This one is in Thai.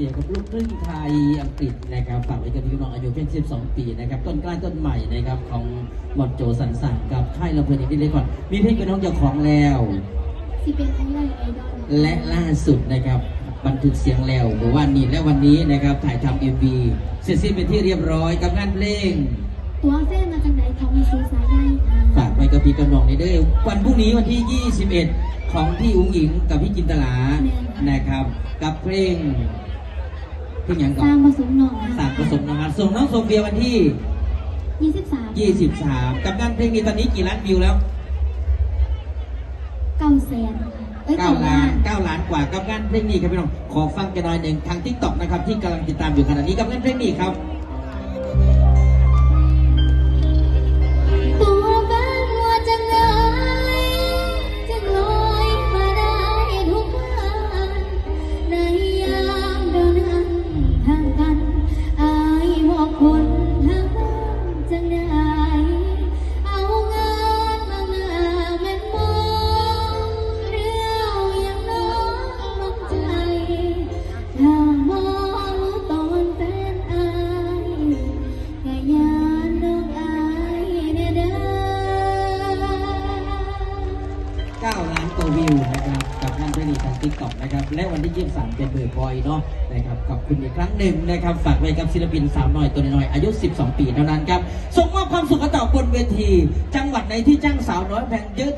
เกี่ยวกับลูกครึ่งไทยอังกฤษนะครับฝากไว้กับพี่น้องอายุเพียง 12 ปีนะครับต้นกล้าต้นใหม่นะครับของหมอดโจสันสังกับค่ายลำเพลินที่เล็ก่อนมีเพลงกับน้องเจ้าของแล้ว สิเป็นไอดอลและล่าสุดนะครับบันทึกเสียงแล้วเมื่อวานนี้และวันนี้นะครับถ่ายทำเอ็มวีเสร็จสิ้นเป็นที่เรียบร้อยกับงานเพลง ตัวเส้นมาจากไหนทองมีชูสายได้ค่ฝากไว้กับพี่กับน้องในเด้อวันพรุ่งนี้วันที่ 21 ของพี่อุ้งหอิงกับพี่จินตลานะครับ กับเพลง เพลงอย่างสก่อร้างนผสมหนองสามผสมนะครับส่งน้องโซเฟียวันที่ ยี่สิบสาม23 กับงานเพลงนี้ตอนนี้กี่ล้านวิวแล้ว เก้าแสนเอ้ย9ล้าน9ล้านกว่ากับงานเพลงนี้ครับพี่น้อง ขอฟังกันหน่อยหนึ่งทางทิกตอกนะครับที่กำลังติดตามอยู่ขณะนี้กับงานเพลงนี้ครับานตัววิวนะครับกับงานเพลงนี้ทางทิกตอกนะครับและวันที่23เป็นเบอร์บอยเนาะนะครับขอบคุณอีกครั้งหนึ่งนะครับฝากไว้กับศิลปินสาวน้อยตัวน้อยอายุ 12 ปีเท่านั้นครับส่งมอบความสุขต่อบนเวที จังหวัดไหนที่จ้างสาวน้อยแพงเยอะ